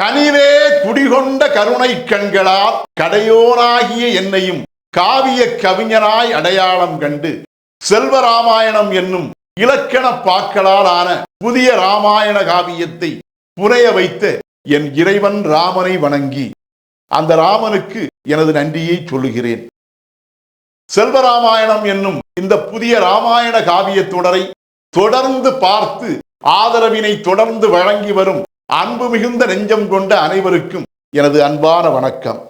கனிவே குடிகொண்ட கருணை கண்களால் கடையோனாகிய என்னையும் காவிய கவிஞனாய் அடையாளம் கண்டு செல்வராமாயணம் என்னும் இலக்கண பாக்களால் ஆன புதிய ராமாயண காவியத்தை புனைய வைத்த என் இறைவன் ராமனை வணங்கி அந்த ராமனுக்கு எனது நன்றியை சொல்லுகிறேன். செல்வராமாயணம் என்னும் இந்த புதிய ராமாயண காவிய தொடரை தொடர்ந்து பார்த்து ஆதரவினை தொடர்ந்து வழங்கி வரும் அன்பு மிகுந்த நெஞ்சம் கொண்ட அனைவருக்கும் எனது அன்பான வணக்கம்.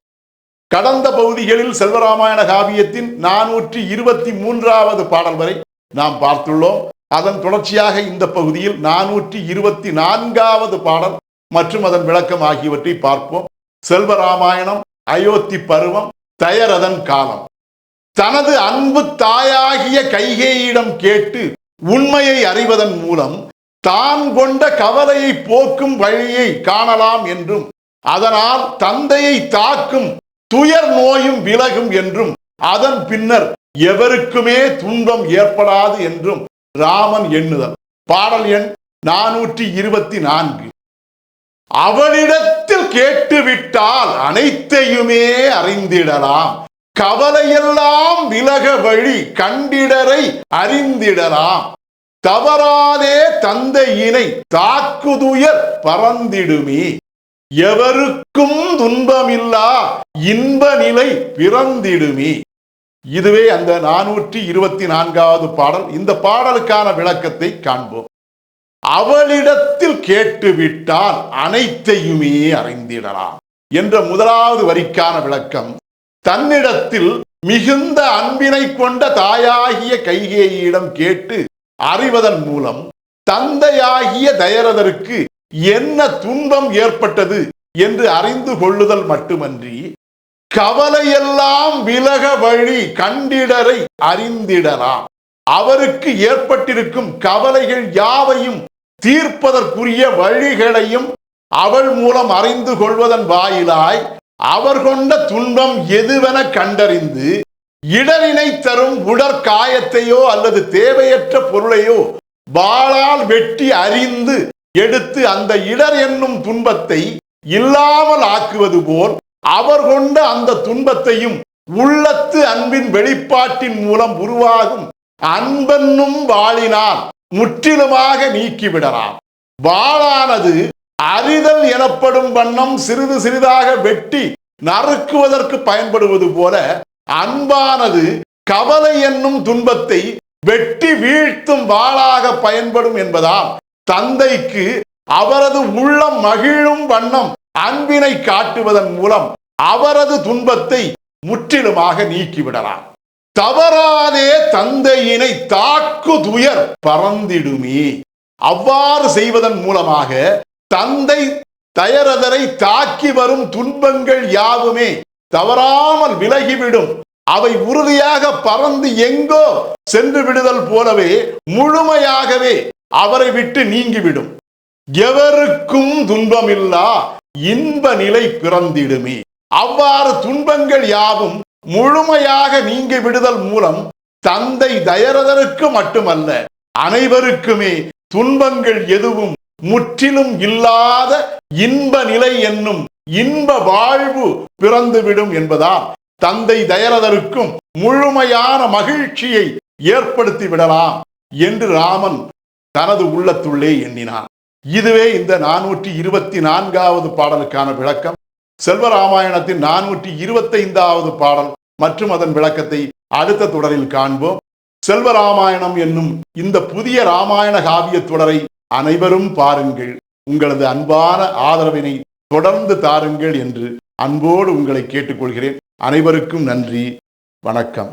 கடந்த பகுதிகளில் செல்வராமாயண காவியத்தின் நானூற்றி இருபத்தி மூன்றாவது பாடல் வரை நாம் பார்த்துள்ளோம். அதன் தொடர்ச்சியாக இந்த பகுதியில் நானூற்றி இருபத்தி நான்காவது பாடல் மற்றும் அதன் விளக்கம் ஆகியவற்றை பார்ப்போம். செல்வராமாயணம் அயோத்தி பருவம் தயரதன் காலம். தனது அன்பு தாயாகிய கைகேயிடம் கேட்டு உண்மையை அறிவதன் மூலம் தான் கொண்ட கவலையை போக்கும் வழியை காணலாம் என்றும் அதனால் தந்தையை தாக்கும் துயர் நோயும் விலகும் என்றும் அதன் பின்னர் எவருக்குமே துன்பம் ஏற்படாது என்றும் ராமன் எண்ணுதல். பாடல் எண் நானூற்றி இருபத்தி நான்கு அவளிடத்தில் கேட்டுவிட்டால் அனைத்தையுமே அறிந்திடலாம். கவலையெல்லாம் விலக வழி கண்டிடரை அறிந்திடலாம். தவறாதே தந்தையினை தாக்குதுயர் பறந்திடுமே. எவருக்கும் துன்பமில்லா இன்ப நிலை பிறந்திடுமே. இதுவே அந்த நானூற்றி இருபத்தி நான்காவது பாடல். இந்த பாடலுக்கான விளக்கத்தை காண்போம். அவளிடத்தில் கேட்டுவிட்டால் அனைத்தையுமே அறிந்திடலாம் என்ற முதலாவது வரிக்கான விளக்கம். தன்னிடத்தில் மிகுந்த அன்பினை கொண்ட தாயாகிய கைகேயிடம் கேட்டு அறிவதன் மூலம் தந்தையாகிய தயரதற்கு என்ன துன்பம் ஏற்பட்டது என்று அறிந்து கொள்ளுதல் மட்டுமன்றி கவலையெல்லாம் விலக வழி கண்டிடரை அறிந்திடலாம். அவருக்கு ஏற்பட்டிருக்கும் கவலைகள் யாவையும் தீர்ப்பதற்குரிய வழிகளையும் அவள் மூலம் அறிந்து கொள்வதன் வாயிலாய் அவர் கொண்ட துன்பம் எதுவென கண்டறிந்து இடரினை தரும் உடற்காயத்தையோ அல்லது தேவையற்ற பொருளையோ வாளால் வெட்டி அறிந்து எடுத்து அந்த இடர் என்னும் துன்பத்தை இல்லாமல் ஆக்குவது போல் அவர் கொண்ட அந்த துன்பத்தையும் உள்ளத்து அன்பின் வெளிப்பாட்டின் மூலம் உருவாகும் அன்பென்னும் வாழினால் முற்றிலுமாக நீக்கிவிடலாம். வாளானது அறிதல் எனப்படும் வண்ணம் சிறிது சிறிதாக வெட்டி நறுக்குவதற்கு பயன்படுவது போல அன்பானது கவலை என்னும் துன்பத்தை வெட்டி வீழ்த்தும் வாளாக பயன்படும் என்பதால் தந்தைக்கு அவரது உள்ளம் மகிழும் வண்ணம் அன்பினை காட்டுவதன் மூலம் அவரது துன்பத்தை முற்றிலுமாக நீக்கிவிடலாம். தவறாதே தந்தையினை தாக்கு துயர் பறந்திடுமே. அவ்வாறு செய்வதன் மூலமாக தந்தை தயரதரை தாக்கி வரும் துன்பங்கள் யாவுமே தவறாமல் விலகிவிடும். அவை உறுதியாக பறந்து எங்கோ சென்று விடுதல் போலவே முழுமையாகவே அவரை விட்டு நீங்கிவிடும். எவருக்கும் துன்பமில்லா இன்ப நிலை பிறந்திடுமே. அவ்வாறு துன்பங்கள் யாவும் முழுமையாக நீங்கி விடுதல் மூலம் தந்தை தயரதருக்கு மட்டுமல்ல அனைவருக்குமே துன்பங்கள் எதுவும் முற்றிலும் இல்லாத இன்ப நிலை என்னும் இன்ப வாழ்வு பிறந்துவிடும் என்பதால் தந்தை தயரதருக்கும் முழுமையான மகிழ்ச்சியை ஏற்படுத்தி விடலாம் என்று ராமன் தனது உள்ளத்துள்ளே எண்ணினான். இதுவே இந்த நானூற்றி இருபத்தி நான்காவது பாடலுக்கான விளக்கம். செல்வராமாயணத்தின் நானூற்றி இருபத்தைந்தாவது பாடல் மற்றும் அதன் விளக்கத்தை அடுத்த தொடரில் காண்போம். செல்வராமாயணம் என்னும் இந்த புதிய ராமாயண காவிய தொடரை அனைவரும் பாருங்கள். உங்களது அன்பான ஆதரவினை தொடர்ந்து தாருங்கள் என்று அன்போடு உங்களை கேட்டுக்கொள்கிறேன். அனைவருக்கும் நன்றி. வணக்கம்.